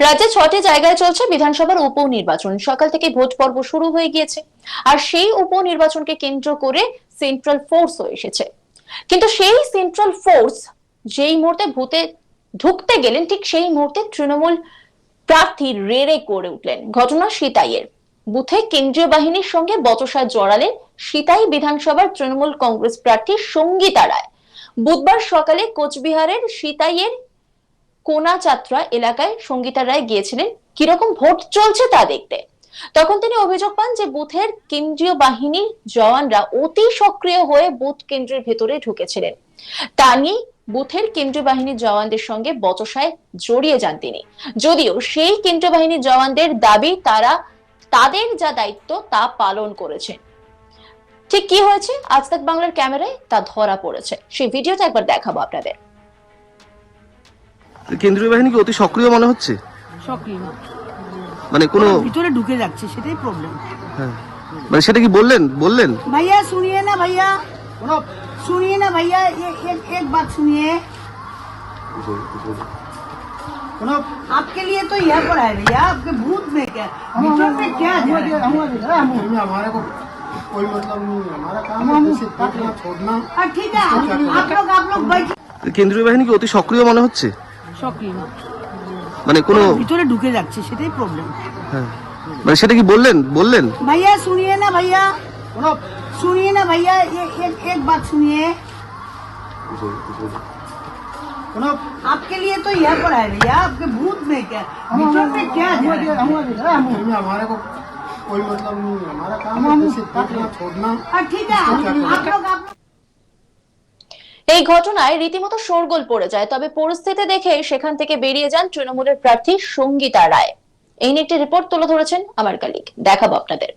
রাজ্যে ছটি জায়গায় চলছে বিধানসভার উপনির্বাচন। সকাল থেকে ভোট পর্ব শুরু হয়ে গিয়েছে। আর সেই উপনির্বাচনকে কেন্দ্র করে সেন্ট্রাল ফোর্সও এসেছে। কিন্তু সেই সেন্ট্রাল ফোর্স যেই মুহূর্তে ভূতে ঢুকতে গেলেন, ঠিক সেই মুহূর্তে তৃণমূল প্রার্থী রেড়ে করে উঠলেন। ঘটনা সিতাইয়ের। বুথে কেন্দ্রীয় বাহিনীর সঙ্গে বচসায় জড়ালেন সিতাই বিধানসভার তৃণমূল কংগ্রেস প্রার্থী সঙ্গীতা রায়। বুধবার সকালে কোচবিহারের সিতাইয়ের কোনাচাত্রা এলাকায় সঙ্গীতা রায় গিয়েছিলেন। কীরকম ভোট চলছে তা দেখতে। তখন তিনি অভিযোগ পান যে বুথের কেন্দ্রীয় বাহিনীর জওয়ানরা অতি সক্রিয় হয়ে বুথ কেন্দ্রের ভেতরে ঢুকেছিলেন। তা নিয়ে বুথের কেন্দ্রীয় বাহিনীর জওয়ানদের সঙ্গে বচসায় জড়িয়ে যান তিনি। যদিও সেই কেন্দ্রীয় বাহিনীর জওয়ানদের দাবি তারা, তাদের যা দায়িত্ব তা পালন করেছেন। ঠিক কি হয়েছে? আজ তাক বাংলার ক্যামেরায় তা ধরা পড়েছে। সেই ভিডিওটা একবার দেখাবো আপনাদের। কেন্দ্রীয় বাহিনী কি অতি সক্রিয় মনে হচ্ছে সক্রিয় মানে কোনো ভিতরে ঢুকে যাচ্ছে সেটাই প্রবলেম হ্যাঁ। মানে সেটা কি বললেন বললেন भैया सुनिए ना भैया सुनिए ना भैया ये एक एक बात सुनिए आपके लिए तो यहाँ पर है भैया आपके भूत में क्या भीतर में क्या जा रहा है? हमारे को कोई मतलब नहीं है हमारा काम है जैसे देखना छोड़ना हाँ, ठीक है आप आप लोग आप लोग बैठ কেন্দ্রীয় বাহিনী কি অতি সক্রিয় মনে হচ্ছে সক্রিয় মানে কোনো ভিতরে ঢুকে যাচ্ছে সেটাই প্রবলেম হ্যাঁ। মানে সেটা কি বললেন বললেন भैया सुनिए ना भैया सुनिए ना भैया ये एक एक बात सुनिए आपके लिए तो यहाँ पर है भैया आपके भूत में क्या भीतर में क्या जा रहा है? इसमें हमारे को कोई मतलब नहीं है हमारा काम है जैसे देखना छोड़ना हाँ, ठीक है आप आप लोग आप लोग এই ঘটনায় রীতিমতো শোরগোল পড়ে যায়, তবে পরিস্থিতি দেখে সেখান থেকে বেরিয়ে যান তৃণমূলের প্রার্থী সঙ্গীতা রায়। এই নিয়ে একটি রিপোর্ট তুলে ধরেছেন আমার কালিক দেখাবো আপনাদের।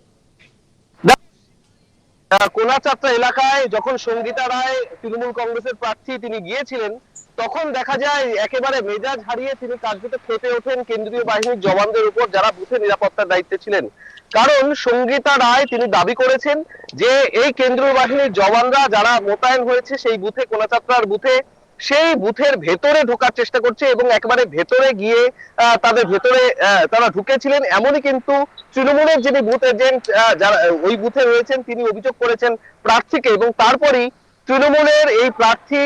কোনাচাত্রা এলাকায় যখন সঙ্গীতা রায়, তৃণমূল কংগ্রেসের প্রার্থী তিনি গিয়েছিলেন, তখন দেখা যায় একেবারে মেজাজ হারিয়ে তিনি কার্যত খেপে ওঠেন কেন্দ্রীয় বাহিনীর জওয়ানদের উপর যারা বুথে নিরাপত্তার দায়িত্বে ছিলেন। কারণ সঙ্গীতা রায় তিনি দাবি করেছেন যে, এই কেন্দ্রীয় বাহিনীর জওয়ানরা যারা মোতায়েন হয়েছে সেই বুথে কোনাচাত্রার বুথে সেই বুথের ভেতরে ঢোকার চেষ্টা করছে এবং একেবারে ভেতরে গিয়ে তাদের ভেতরে তারা ঢুকেছিলেন। এমনই কিন্তু তৃণমূলের যিনি বুথ এজেন্ট যারা, ওই বুথে রয়েছেন, তিনি অভিযোগ করেছেন প্রার্থীকে এবং তারপরেই তৃণমূলের এই প্রার্থী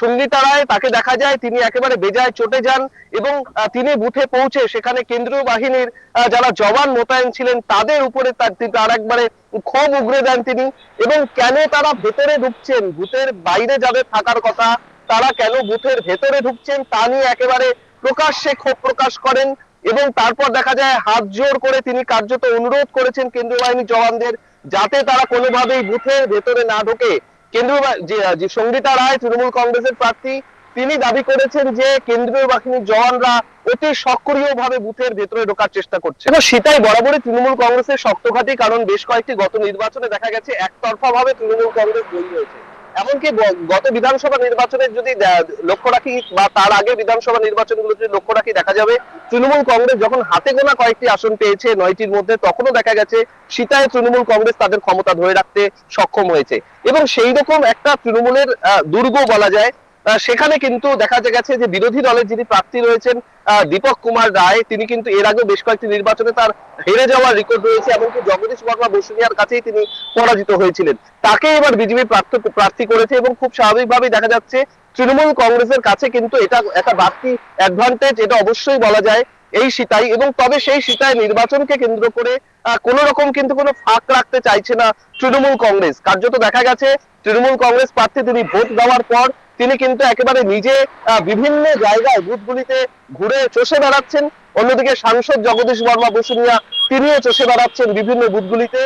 সঙ্গীতা রায়, তাকে দেখা যায়, তিনি একেবারে বেজায় চটে যান এবং তিনি বুথে পৌঁছে সেখানে কেন্দ্রীয় বাহিনীর যারা জওয়ান মোতায়েন ছিলেন, তাদের উপরে তার একবারে ক্ষোভ উগরে দেন তিনি। এবং কেন তারা ভেতরে ঢুকছেন? বুথের বাইরে যাদের থাকার কথা তারা কেন বুথের ভেতরে ঢুকছেন তা নিয়ে একেবারে প্রকাশ্যে ক্ষোভ প্রকাশ করেন এবং তারপর দেখা যায় হাত জোর করে তিনি কার্যত অনুরোধ করেছেন কেন্দ্রীয় বাহিনীর জওয়ানদের যাতে তারা কোনোভাবেই বুথের ভেতরে না ঢোকে। কেন্দ্রীয় যে সঙ্গীতা রায়, তৃণমূল কংগ্রেসের প্রার্থী, তিনি দাবি করেছেন যে কেন্দ্রীয় বাহিনীর জওয়ানরা অতি সক্রিয় ভাবে বুথের ভেতরে ঢোকার চেষ্টা করছে। সেটাই বরাবরই তৃণমূল কংগ্রেসের শক্তঘাতী কারণ বেশ কয়েকটি গত নির্বাচনে দেখা গেছে একতরফা ভাবে তৃণমূল কংগ্রেস জয়ী হয়েছে। এমনকি গত বিধানসভা নির্বাচনের যদি লক্ষ্য রাখি বা তার আগে বিধানসভা নির্বাচনগুলো যদি লক্ষ্য রাখি, দেখা যাবে তৃণমূল কংগ্রেস যখন হাতে গোনা কয়েকটি আসন পেয়েছে নয়টির মধ্যে, তখনও দেখা গেছে সীতায় তৃণমূল কংগ্রেস তাদের ক্ষমতা ধরে রাখতে সক্ষম হয়েছে। এবং সেই রকম একটা তৃণমূলের দুর্গ বলা যায় সেখানে কিন্তু দেখা গেছে যে বিরোধী দলের যিনি প্রার্থী রয়েছেন দীপক কুমার রায়, তিনি কিন্তু এর আগে বেশ কয়েকটি নির্বাচনে তার হেরে যাওয়ার রেকর্ড রয়েছে, এমনকি জগদীশ বর্মা বসুনিয়ার কাছেই তিনি পরাজিত হয়েছিলেন। তাকে এবার বিজেপি প্রার্থী করেছে এবং খুব স্বাভাবিকভাবেই দেখা যাচ্ছে তৃণমূল কংগ্রেসের কাছে কিন্তু এটা একটা বাড়তি অ্যাডভান্টেজ এটা অবশ্যই বলা যায় এই সিতাই। এবং তবে সেই সিতাই নির্বাচনকে কেন্দ্র করে কোনো রকম কিন্তু কোনো ফাঁক রাখতে চাইছে না তৃণমূল কংগ্রেস। কার্যত দেখা গেছে, তৃণমূল কংগ্রেস প্রার্থী তিনি ভোট দেওয়ার পর তিনি কিন্তু একেবারে নিজে বিভিন্ন জায়গায় বুথগুলিতে ঘুরে চষে বেড়াচ্ছেন। অন্যদিকে সাংসদ জগদীশ বর্মা বসুনিয়া তিনিও চষে বেড়াচ্ছেন বিভিন্ন বুথগুলিতে।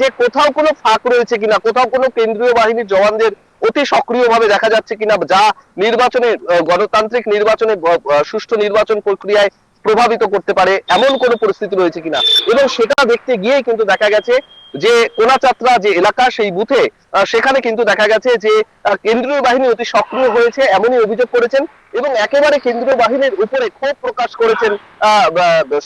যে কোথাও কোনো ফাঁক রয়েছে কিনা, কোথাও কোনো কেন্দ্রীয় বাহিনীর জওয়ানদের অতি সক্রিয়ভাবে দেখা যাচ্ছে কিনা যা নির্বাচনে গণতান্ত্রিক নির্বাচনে সুষ্ঠু নির্বাচন প্রক্রিয়ায় প্রভাবিত করতে পারে, এমন কোনো পরিস্থিতি রয়েছে কিনা। এবং সেটা দেখতে গিয়ে কিন্তু দেখা গেছে যে কোনাচাত্রা যে এলাকা সেই বুথে সেখানে কিন্তু দেখা গেছে যে কেন্দ্রীয় বাহিনী অতি সক্রিয় হয়েছে, এমনই অভিযোগ করেছেন এবং একেবারে কেন্দ্রীয় বাহিনীর উপরে ক্ষোভ প্রকাশ করেছেন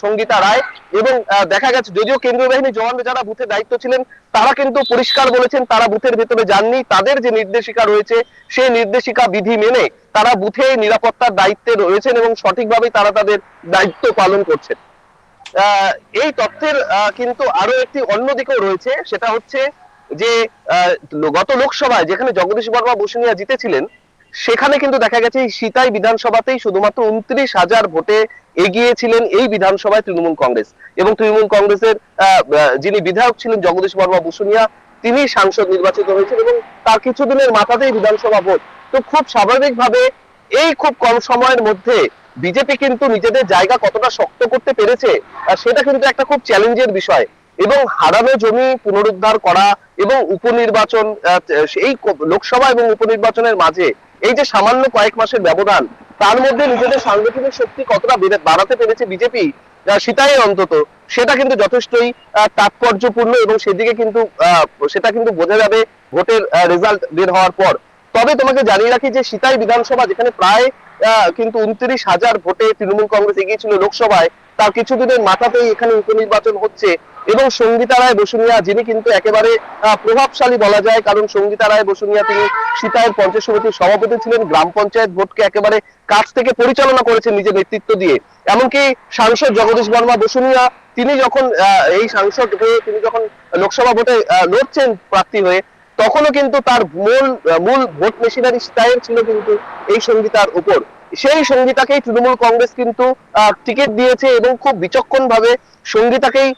সঙ্গীতা রায় এবং দেখা গেছে যদিও কেন্দ্রীয় বাহিনী জওয়ানরা যারা বুথে দায়িত্ব ছিলেন, তারা কিন্তু পরিষ্কার বলেছেন তারা বুথের ভেতরে যাননি, তাদের যে নির্দেশিকা রয়েছে, সেই নির্দেশিকা বিধি মেনে তারা বুথে নিরাপত্তার দায়িত্বে রয়েছেন এবং সঠিকভাবে তারা তাদের দায়িত্ব পালন করছেন। এই তথ্যের কিন্তু আরও একটি অন্য দিকেও রয়েছে, সেটা হচ্ছে যে গত লোকসভায় যেখানে জগদীশ বর্মা বসুনিয়া জিতেছিলেন, সেখানে কিন্তু দেখা গেছে সিতাই বিধানসভাতেই শুধুমাত্র উনত্রিশ হাজার ভোটে এগিয়েছিলেন এই বিধানসভায় তৃণমূল কংগ্রেস। এবং তৃণমূল কংগ্রেসের যিনি বিধায়ক ছিলেন জগদীশ বর্মা বসুনিয়া, তিনি সাংসদ নির্বাচিত হয়েছেন এবং তার কিছুদিনের মাথাতেই বিধানসভা ভোট। তো খুব স্বাভাবিকভাবে এই খুব কম সময়ের মধ্যে বিজেপি কিন্তু নিজেদের জায়গা কতটা শক্ত করতে পেরেছে সেটা কিন্তু একটা খুব চ্যালেঞ্জের বিষয়। এবং হারানো জমি পুনরুদ্ধার করা এবং উপনির্বাচন এই লোকসভা এবং উপনির্বাচনের মাঝে এই যে সামান্য কয়েক মাসের ব্যবধান, তার মধ্যে নিজেদের সাংগঠনিক শক্তি কতটা বাড়াতে পেরেছে বিজেপি সেটাই অন্তত। সেটা কিন্তু যথেষ্টই তাৎপর্যপূর্ণ এবং সেদিকে কিন্তু সেটা কিন্তু বোঝা যাবে ভোটের রেজাল্ট বের হওয়ার পর। তবে তোমাকে জানিয়ে রাখি যে সিতাই বিধানসভা যেখানে প্রায় কিন্তু উনত্রিশ হাজার ভোটে তৃণমূল কংগ্রেস এগিয়েছিল লোকসভায়। তার কিছুদিনের মাথাতেই এখানে উপনির্বাচন হচ্ছে। এবং সঙ্গীতা রায় বসুনিয়া, যিনি কিন্তু একেবারে প্রভাবশালী বলা যায়, কারণ সঙ্গীতা রায় বসুনিয়া তিনি সিতাইয়ের পঞ্চায়েত সমিতির সভাপতি ছিলেন। গ্রাম পঞ্চায়েত ভোটকে একেবারে কাছ থেকে পরিচালনা করেছেন নিজের নেতৃত্ব দিয়ে। এমনকি সাংসদ জগদীশ বর্মা বসুনিয়া, তিনি যখন এই সাংসদ হয়ে তিনি যখন লোকসভা ভোটে লড়ছেন প্রার্থী হয়ে তখনও কিন্তু তার মূল মূল ভোট মেশিনারি স্টাইল ছিল কিন্তু এই সঙ্গীতার উপর। সেই সঙ্গীতাকেই তৃণমূল কংগ্রেস কিন্তু টিকিট দিয়েছে এবং খুব বিচক্ষণ ভাবে সঙ্গীতাকেই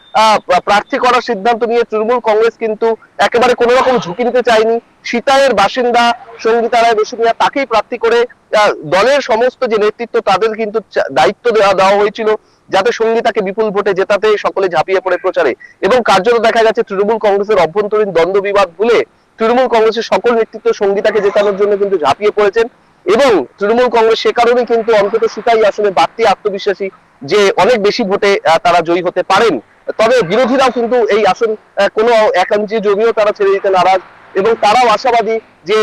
প্রার্থী করার সিদ্ধান্ত নিয়ে তৃণমূল কংগ্রেস কিন্তু একেবারে কোনো রকম ঝুঁকি নিতে চায়নি। সীতায়ের বাসিন্দা সঙ্গীতা রায় বসুনিয়া তাকেই প্রার্থী করে দলের সমস্ত যে নেতৃত্ব তাদের কিন্তু দায়িত্ব দেওয়া দেওয়া হয়েছিল যাতে সঙ্গীতাকে বিপুল ভোটে জেতাতে সকলে ঝাঁপিয়ে পড়ে প্রচারে। এবং কার্যত দেখা গেছে তৃণমূল কংগ্রেসের অভ্যন্তরীণ দ্বন্দ্ব বিবাদ ভুলে তৃণমূল কংগ্রেসের সকল নেতৃত্ব সঙ্গীতাকে জেতানোর জন্য কিন্তু ঝাঁপিয়ে পড়েছেন এবং তৃণমূল কংগ্রেস সে কারণেই কিন্তু অন্তত সিতাই আসলে বাড়তি আত্মবিশ্বাসী যে অনেক বেশি ভোটে তারা জয়ী হতে পারেন। তবে বিরোধীরাও কিন্তু এই আসন কোনো এক ইঞ্চি জমিও তারা ছেড়ে দিতে নারাজ এবং তারাও আশাবাদী যে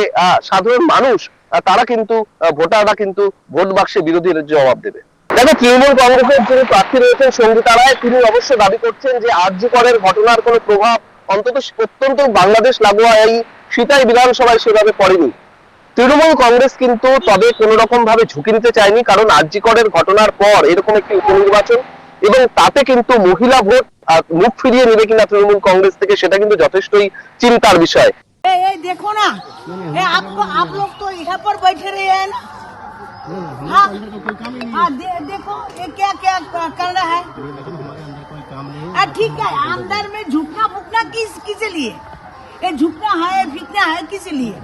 সাধারণ মানুষ তারা কিন্তু ভোটাররা কিন্তু ভোট বাক্সে বিরোধীর জবাব দেবে। দেখো, তৃণমূল কংগ্রেসের যিনি প্রার্থী রয়েছেন সঙ্গীতা রায়, তিনি অবশ্য দাবি করছেন যে আর্যকরের ঘটনার কোনো প্রভাব অন্তত প্রত্যন্ত বাংলাদেশ লাগোয়া এই সিতাই বিধানসভায় সেভাবে পড়েনি তৃণমূল কংগ্রেস কিন্তু তবে কোন রকম ভাবে ঝুঁকি নিতে চায়নি কারণ আরজিকরের ঘটনার পর এরকম একটি উপনির্বাচন এবং তাতে কিন্তু মহিলা ভোট আহ, মুখ ফিরিয়ে নেবে কিনা তৃণমূল কংগ্রেস থেকে সেটা কিন্তু যথেষ্টই চিন্তার বিষয় ए, ए, देखो ना ए, आपको आप लोग तो यहाँ पर बैठे रहे हैं ना हाँ हाँ दे, देखो ये क्या क्या क- कर रहा है हाँ, ठीक है अंदर में झुकना फूकना किस किस लिए ये झुकना है फिकना है किस लिए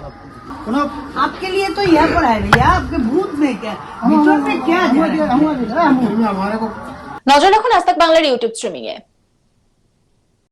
सुनो आपके लिए तो यहाँ पर है भैया आपके भूत में क्या भीतर में क्या जा रहा है? हमारे को নজর রাখুন আজ তাক বাংলার ইউটিউব স্ট্রিমিং এ